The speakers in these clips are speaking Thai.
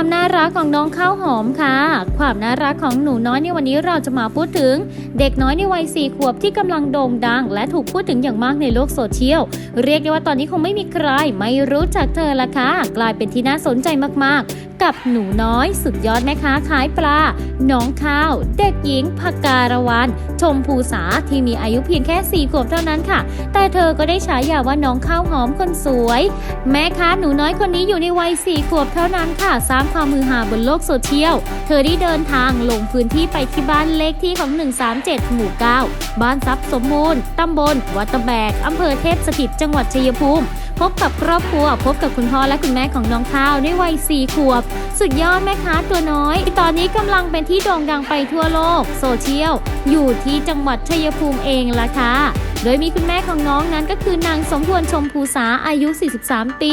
ความน่ารักของน้องข้าวหอมค่ะ ความน่ารักของหนูน้อยในวันนี้เราจะมาพูดถึง เด็กน้อยในวัยสี่ขวบที่กำลังโด่งดัง และถูกพูดถึงอย่างมากในโลกโซเชียล เรียกได้ว่าตอนนี้คงไม่มีใคร ไม่รู้จักเธอละค่ะ กลายเป็นที่น่าสนใจมากๆ กับหนูน้อยสุดยอดแม่ค้าขายปลา น้องข้าว เด็กหญิงพการวรรณชมภูษาที่มีอายุเพียงแค่สี่ขวบเท่านั้นค่ะ แต่เธอก็ได้ฉายาว่าน้องข้าวหอมคนสวย แม่ค้าหนูน้อยคนนี้อยู่ในวัยสี่ขวบเท่านั้นค่ะ สร้างความมือหาบนโลกโซเชียล เธอได้เดินทางลงพื้นที่ไปที่บ้านเลขที่ของ 137 หมู่ 9 บ้านทรัพย์สมบูรณ์ตำบลวัดตะแบกอำเภอเทพสถิต จังหวัดชัยภูมิ พบกับครอบครัว พบกับคุณพ่อและคุณแม่ของน้องข้าวในวัยสี่ขวบ สุดยอดแม่ค้าตัวน้อย ตอนนี้กำลังเป็นที่โด่งดังไปทั่วโลก โซเชียล อยู่ที่จังหวัดชัยภูมิเองล่ะค่ะโดยมีคุณแม่ของน้องนั้นก็คือนางสมควรชมภูษาอายุ 43 ปี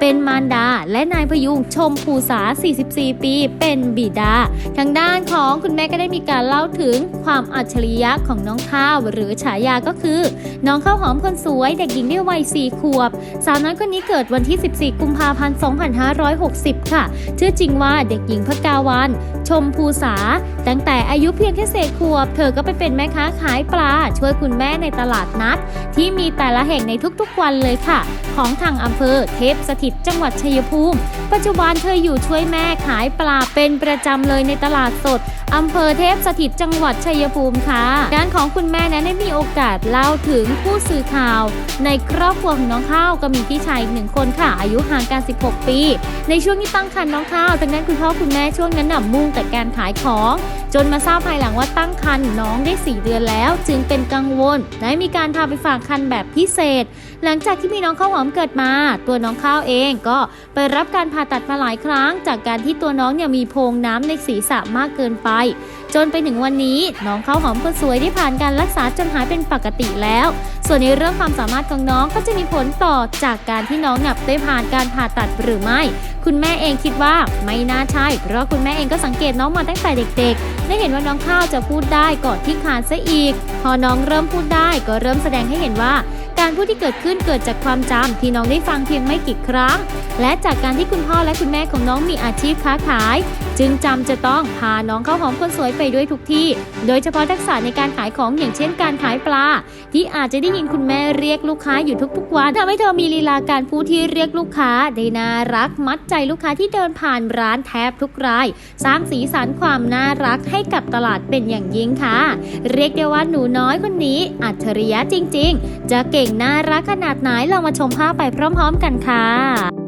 เป็นมารดา และนายพยุงชมภูษา 44 ปี เป็นบิดา ทางด้านของคุณแม่ก็ได้มีการเล่าถึงความอัจฉริยะของน้องข้าว หรือฉายาก็คือน้องข้าวหอมคนสวย เด็กหญิงได้วัย 4 ขวบ สาวน้อยคนนี้เกิดวันที่ 14 กุมภาพันธ์ 2560 ค่ะ ชื่อจริงว่าเด็กหญิงพกาวัน ชมภูษา ตั้งแต่อายุเพียงแค่เศษขวบ เธอก็ไปเป็นแม่ค้าขายปลา ช่วยคุณแม่ในตลาดนัด ที่มีแต่ละแห่งในทุกๆวันเลยค่ะ ของทางอำเภอเทพสถิตจังหวัดชัยภูมิ ปัจจุบันเธออยู่ช่วยแม่ขายปลาเป็นประจำเลยในตลาดสดอำเภอเทพสถิตจังหวัดชัยภูมิค่ะด้านของคุณแม่นั้นได้มีโอกาสเล่าถึงผู้สื่อข่าว ในครอบครัวของน้องข้าวก็มีพี่ชายอีกหนึ่งคนค่ะ อายุห่างกัน 16 ปี ในช่วงที่ตั้งครรภ์น้องข้าวดังนั้นคุณพ่อคุณแม่ช่วงนั้นน่ะมุ่งแต่การขายของ จนมาทราบภายหลังว่าตั้งครรภ์น้องได้ 4 เดือนแล้ว จึงเป็นกังวลได้มีการพาไปฝากครรภ์แบบพิเศษ หลังจากที่มีน้องข้าวหอมเกิดมา ตัวน้องข้าวเองก็ไปรับการผ่าตัดมาหลายครั้ง จากการที่ตัวน้องเนี่ยมีโพรงน้ำในศีรษะมากเกินไป จนไปถึงวันนี้น้องข้าวหอมคนสวยได้ผ่านการรักษาจนหายเป็นปกติแล้ว ส่วนในเรื่องความสามารถของน้องก็จะมีผลต่อจากการที่น้องเนี่ยได้ผ่านการผ่าตัดหรือไม่ คุณแม่เองคิดว่าไม่น่าใช่ เพราะคุณแม่เองก็สังเกตน้องมาตั้งแต่เด็กๆได้เห็นว่าน้องข้าวจะพูดได้ก่อนที่ขานซะอีก พอน้องเริ่มพูดได้ก็เริ่มแสดงให้เห็นว่า การพูดที่เกิดขึ้นเกิดจากความจำที่น้องได้ฟังเพียงไม่กี่ครั้ง และจากการที่คุณพ่อและคุณแม่ของน้องมีอาชีพค้าขาย จึงจำจะต้องพาน้องข้าวหอมคนสวยไปด้วยทุกที่ โดยเฉพาะทักษะในการขายของอย่างเช่นการขายปลา ที่อาจจะได้ยินคุณแม่เรียกลูกค้าอยู่ทุกๆวันทำให้เธอมีลีลาการพูดที่เรียกลูกค้าได้น่ารักมัดใจลูกค้าที่เดินผ่านร้านแทบทุกราย สร้างสีสันความน่ารักให้กับตลาดเป็นอย่างยิ่งค่ะ เรียกได้ว่าหนูน้อยคนนี้ อัจฉริยะจริง ๆ จะเก่งน่ารักขนาดไหนลองมาชมภาพไปพร้อม ๆ กันค่ะ